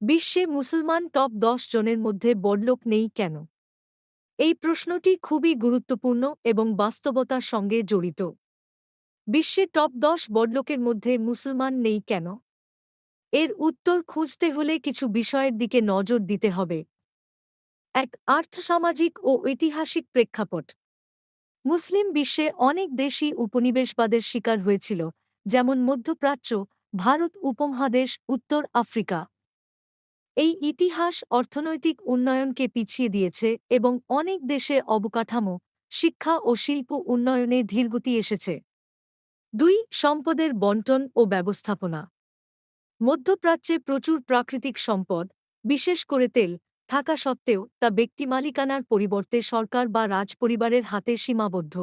বিশ্বে মুসলমান টপ দশ জনের মধ্যে বড়লোক নেই কেন? এই প্রশ্নটি খুবই গুরুত্বপূর্ণ এবং বাস্তবতার সঙ্গে জড়িত। বিশ্বে টপ দশ বড়লোকের মধ্যে মুসলমান নেই কেন? এর উত্তর খুঁজতে হলে কিছু বিষয়ের দিকে নজর দিতে হবে। এক, আর্থসামাজিক ও ঐতিহাসিক প্রেক্ষাপট। মুসলিম বিশ্বে অনেক দেশই উপনিবেশবাদের শিকার হয়েছিল, যেমন মধ্যপ্রাচ্য, ভারত উপমহাদেশ, উত্তর আফ্রিকা। এই ইতিহাস অর্থনৈতিক উন্নয়নকে পিছিয়ে দিয়েছে এবং অনেক দেশে অবকাঠামো, শিক্ষা ও শিল্প উন্নয়নে ধীরগতি এসেছে। দুই, সম্পদের বন্টন ও ব্যবস্থাপনা। মধ্যপ্রাচ্যে প্রচুর প্রাকৃতিক সম্পদ, বিশেষ করে তেল, থাকা সত্ত্বেও তা ব্যক্তিমালিকানার পরিবর্তে সরকার বা রাজপরিবারের হাতে সীমাবদ্ধ।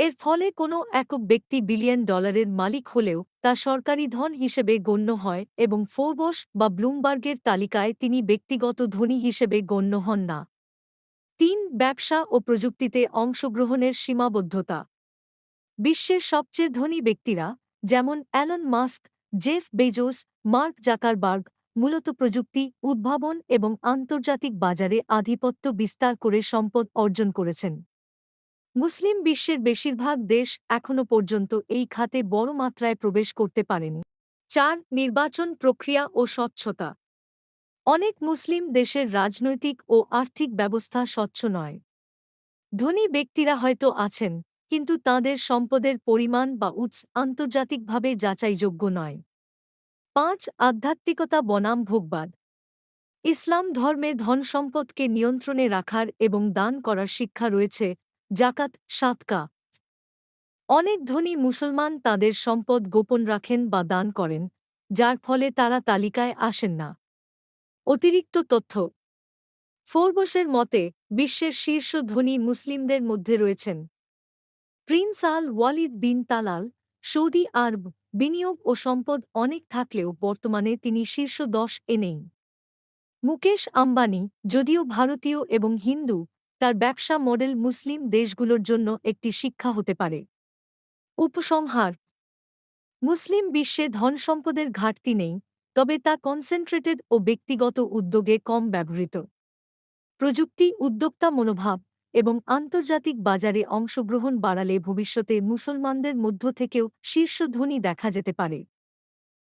এর ফলে কোনো একক ব্যক্তি বিলিয়ন ডলারের মালিক হলেও তা সরকারি ধন হিসেবে গণ্য হয় এবং ফোরবস বা ব্লুমবার্গের তালিকায় তিনি ব্যক্তিগত ধনী হিসেবে গণ্য হন না। তিন, ব্যবসা ও প্রযুক্তিতে অংশগ্রহণের সীমাবদ্ধতা। বিশ্বের সবচেয়ে ধনী ব্যক্তিরা, যেমন Elon Musk, Jeff Bezos, Mark Zuckerberg, মূলত প্রযুক্তি, উদ্ভাবন এবং আন্তর্জাতিক বাজারে আধিপত্য বিস্তার করে সম্পদ অর্জন করেছেন। মুসলিম বিশ্বের বেশিরভাগ দেশ এখনও পর্যন্ত এই খাতে বড় মাত্রায় প্রবেশ করতে পারেনি। চার, নির্বাচন প্রক্রিয়া ও স্বচ্ছতা। অনেক মুসলিম দেশের রাজনৈতিক ও আর্থিক ব্যবস্থা স্বচ্ছ নয়। ধনী ব্যক্তিরা হয়তো আছেন, কিন্তু তাদের সম্পদের পরিমাণ বা উৎস আন্তর্জাতিকভাবে যাচাইযোগ্য নয়। পাঁচ, আধ্যাত্মিকতা বনাম ভোগবাদ। ইসলাম ধর্মে ধনসম্পদকে নিয়ন্ত্রণে রাখার এবং দান করার শিক্ষা রয়েছে জাকাত সাতকা। অনেক ধনী মুসলমান তাদের সম্পদ গোপন রাখেন বা দান করেন, যার ফলে তারা তালিকায় আসেন না। অতিরিক্ত তথ্য। ফোরবসের মতে, বিশ্বের শীর্ষ ধনী মুসলিমদের মধ্যে রয়েছেন prince Al Waleed bin Talal, Saudi আরব বিনিয়োগ ও সম্পদ অনেক থাকলেও বর্তমানে তিনি শীর্ষ দশ এ নেই। মুকেশ আম্বানি, যদিও ভারতীয় এবং হিন্দু তার ব্যবসা মডেল মুসলিম দেশগুলোর জন্য একটি শিক্ষা হতে পারে। উপসংহার, মুসলিম বিশ্বে ধন সম্পদের ঘাটতি নেই, তবে তা কনসেন্ট্রেটেড ও ব্যক্তিগত উদ্যোগে কম ব্যবহৃত। প্রযুক্তি, উদ্যোক্তা মনোভাব এবং আন্তর্জাতিক বাজারে অংশগ্রহণ বাড়ালে ভবিষ্যতে মুসলমানদের মধ্য থেকেও শীর্ষধ্বনি দেখা যেতে পারে।